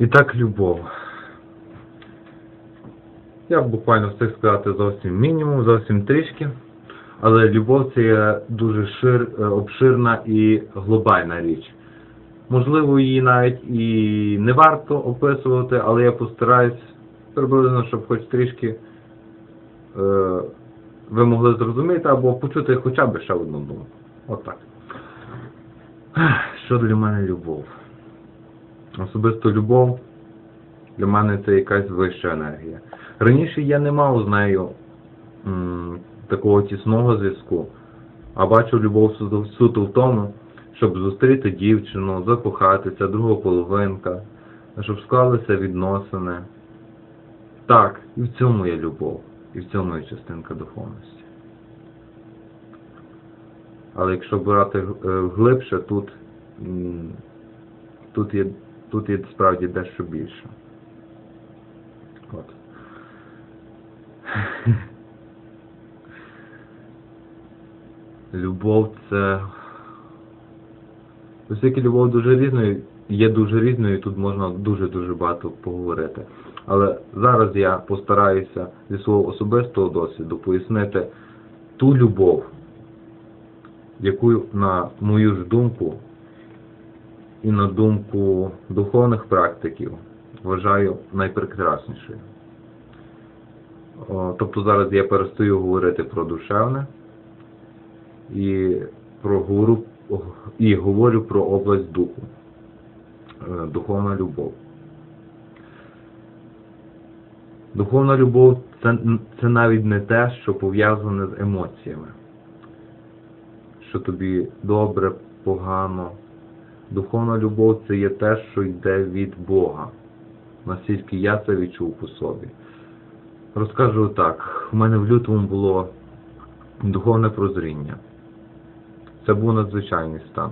І так любов. Я буквально встиг сказати зовсім мінімум, зовсім трішки. Але любов це є дуже шир, е, обширна і глобальна річ. Можливо, її навіть і не варто описувати, але я постараюсь приблизно, щоб хоч трішки е, ви могли зрозуміти або почути хоча б ще одну думку. Отак. Що для мене любов? Особисто любов для мене це якась вища енергія. Раніше я не мав з нею м, такого тісного зв'язку, а бачу любов суто, в тому, щоб зустріти дівчину, закохатися, другу половинка, щоб склалися відносини. Так, і в цьому є любов, і в цьому є частинка духовності. Але якщо брати е, глибше, тут, тут, є, тут є справді дещо більше. От. Любов це. Оскільки любов дуже різною, є дуже різною, і тут можна дуже-дуже багато поговорити. Але зараз я постараюся зі свого особистого досвіду пояснити ту любов, яку, на мою ж думку, і на думку духовних практиків вважаю найпрекраснішою. Тобто зараз я перестаю говорити про душевне і про говорю, і говорю про область духу, Е, духовна любов. Духовна любов це, це навіть не те, що пов'язане з емоціями, що тобі добре, погано. Духовна любов це є те, що йде від Бога. Наскільки я це відчув по собі. Розкажу так, у мене в лютому було духовне прозріння. Це був надзвичайний стан.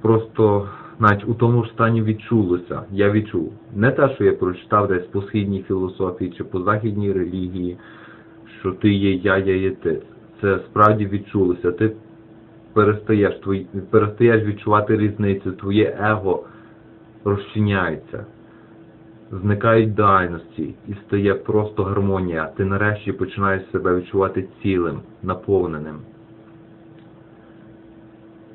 Просто навіть у тому ж стані відчулося, я відчув. Не те, що я прочитав десь по східній філософії чи по західній релігії, що ти є я, я є ти. Це справді відчулося. Ти перестаєш, твої, перестаєш відчувати різницю, твоє его розчиняється. Зникають дальності і стає просто гармонія. Ти нарешті починаєш себе відчувати цілим, наповненим.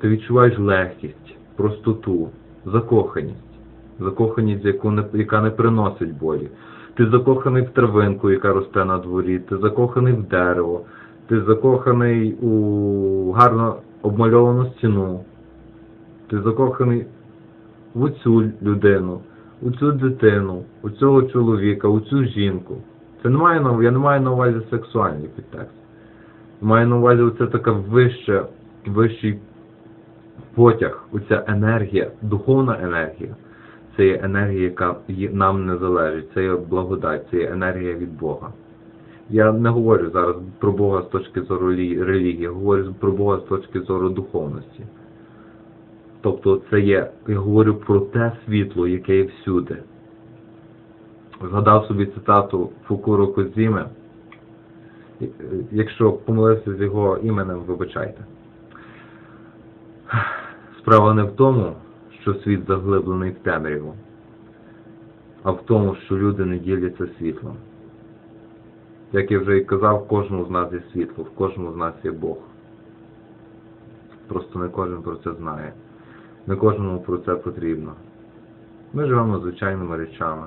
Ти відчуваєш легкість, простоту, закоханість. Закоханість, яку не, яка не приносить болі. Ти закоханий в травинку, яка росте на дворі, ти закоханий в дерево, ти закоханий у гарно обмальовану стіну, ти закоханий в цю людину, у цю дитину, у цього чоловіка, у цю жінку. Це не маю я не маю на увазі сексуальний підтекст. Маю на увазі оце така вища, вищий потяг, оця енергія, духовна енергія. Це є енергія, яка нам не залежить, це є благодать, це є енергія від Бога. Я не говорю зараз про Бога з точки зору релігії, я говорю про Бога з точки зору духовності. Тобто це є, я говорю про те світло, яке є всюди. Згадав собі цитату Фукуро Кодзіме. Е, Якщо помилився з його іменем, вибачайте. Справа не в тому, що світ заглиблений в темряву, а в тому, що люди не діляться світлом. Як я вже і казав, в кожному з нас є світло, в кожному з нас є Бог. Просто не кожен про це знає. Не кожному про це потрібно. Ми живемо звичайними речами.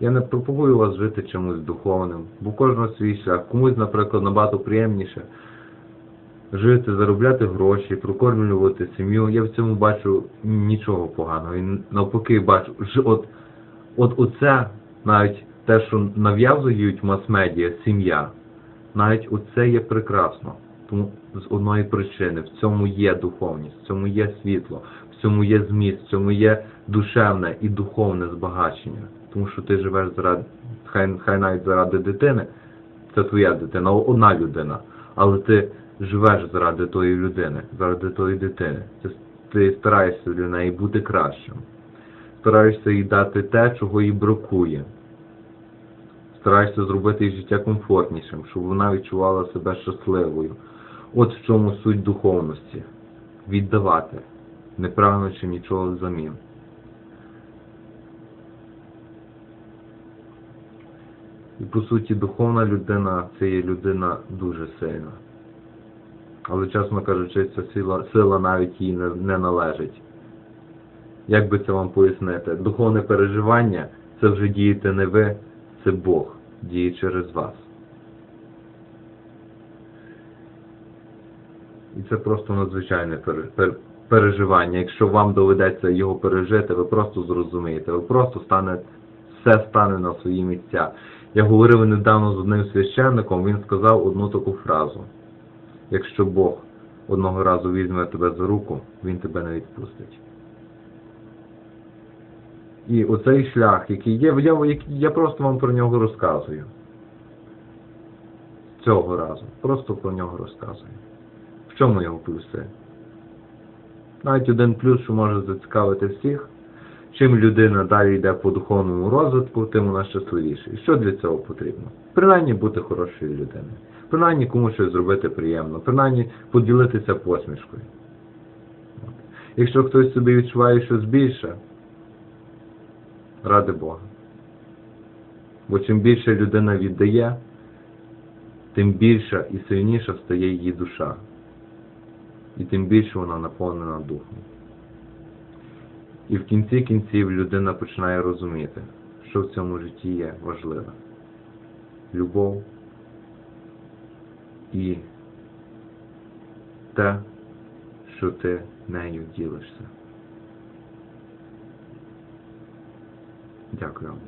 Я не пропагую вас жити чимось духовним, бо кожного свій шлях. Комусь, наприклад, набагато приємніше жити, заробляти гроші, прокормлювати сім'ю. Я в цьому бачу нічого поганого. І навпаки бачу, ж- от, от оце навіть те, що нав'язують мас-медіа, сім'я, навіть оце є прекрасно. Тому з одної причини в цьому є духовність, в цьому є світло, в цьому є зміст, в цьому є душевне і духовне збагачення. Тому що ти живеш заради, хай, хай навіть заради дитини, це твоя дитина, одна людина, але ти живеш заради тої людини, заради тої дитини. Ти, ти стараєшся для неї бути кращим. Стараєшся їй дати те, чого їй бракує. Стараєшся зробити їй життя комфортнішим, щоб вона відчувала себе щасливою. От в чому суть духовності. Віддавати. не прагнучи нічого взамін. І по суті, духовна людина це є людина дуже сильна. Але, чесно кажучи, ця сила, сила навіть їй не, не належить. Як би це вам пояснити? Духовне переживання це вже дієте не ви, це Бог діє через вас. І це просто надзвичайне переживання. Якщо вам доведеться його пережити, ви просто зрозумієте, ви просто стане, все стане на свої місця. Я говорив недавно з одним священником, він сказав одну таку фразу. Якщо Бог одного разу візьме тебе за руку, він тебе не відпустить. І оцей шлях, який є, я, я просто вам про нього розказую. Цього разу. Просто про нього розказую. В чому його плюси? Навіть один плюс, що може зацікавити всіх. Чим людина далі йде по духовному розвитку, тим вона щасливіша. І що для цього потрібно? Принаймні бути хорошою людиною. Принаймні комусь щось зробити приємно. Принаймні поділитися посмішкою. Якщо хтось собі відчуває щось більше, ради Бога. Бо чим більше людина віддає, тим більша і сильніша стає її душа. І тим більше вона наповнена духом. І в кінці кінців людина починає розуміти, що в цьому житті є важливе. Любов і те, що ти нею ділишся. Дякую.